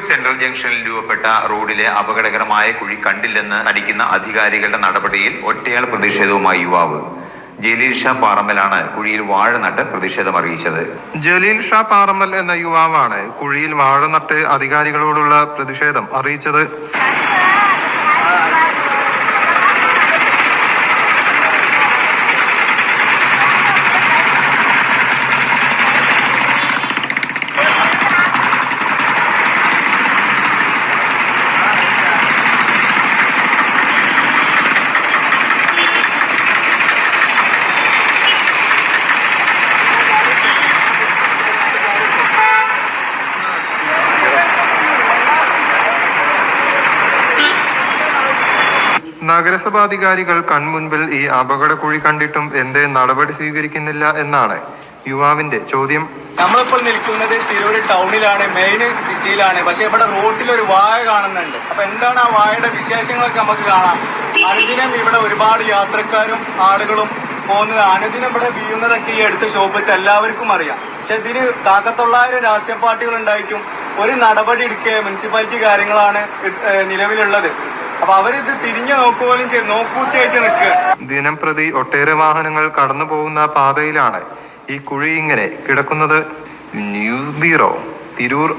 Tirur central ജംഗ്ഷനിൽ രൂപപ്പെട്ട റോഡിലെ അപകടകരമായ കുഴി കണ്ടില്ലെന്ന് നടിക്കുന്ന അധികാരികളുടെ നടപടിയിൽ ഒറ്റയാൾ പ്രതിഷേധവുമായി യുവാവ്. ജലീൽ ഷാ പാറമ്മലാണ് കുഴിയിൽ വാഴ നട്ട് പ്രതിഷേധം അറിയിച്ചത്. ജലീൽ ഷാ പാറമ്മൽ എന്ന യുവാവാണ് കുഴിയിൽ വാഴ നട്ട് അധികാരികളോടുള്ള പ്രതിഷേധം അറിയിച്ചത്. നഗരസഭാധികാരികൾ കൺമുൻപിൽ ഈ അപകട അപകടക്കുഴി കണ്ടിട്ടും എന്തേ നടപടി സ്വീകരിക്കുന്നില്ല എന്നാണ് യുവാവിന്റെ ചോദ്യം. നമ്മളിപ്പോൾ നിൽക്കുന്നത് തിരൂർ ടൗണിലാണ് മെയിൻ സിറ്റിയിലാണ് പക്ഷെ ഇവിടെ റോട്ടിൽ ഒരു വായ കാണുന്നുണ്ട്. അപ്പൊ എന്താണ് ആ വായയുടെ വിശേഷങ്ങളൊക്കെ നമുക്ക് കാണാം. അനുദിനം ഇവിടെ ഒരുപാട് യാത്രക്കാരും ആളുകളും പോകുന്നത് അനുദിനം ഇവിടെ വീഴുന്നതൊക്കെ ഈ അടുത്ത ഷോപ്പിൽ എല്ലാവർക്കും അറിയാം. പക്ഷെ ഇതിന് കാക്കത്തൊള്ളായിരം രാഷ്ട്രീയ പാർട്ടികൾ ഉണ്ടായിരിക്കും. ഒരു നടപടി എടുക്കുക മുനിസിപ്പാലിറ്റി കാര്യങ്ങളാണ് നിലവിലുള്ളത്. അപ്പൊ അവരിത് തിരിഞ്ഞു നോക്കുപോലും ചെയ്ത് നോക്കൂത്തിയായിട്ട് നിൽക്കുക. ദിനം പ്രതി ഒട്ടേറെ വാഹനങ്ങൾ കടന്നു പോകുന്ന പാതയിലാണ് ഈ കുഴി ഇങ്ങനെ കിടക്കുന്നത്. News bureau Tirur.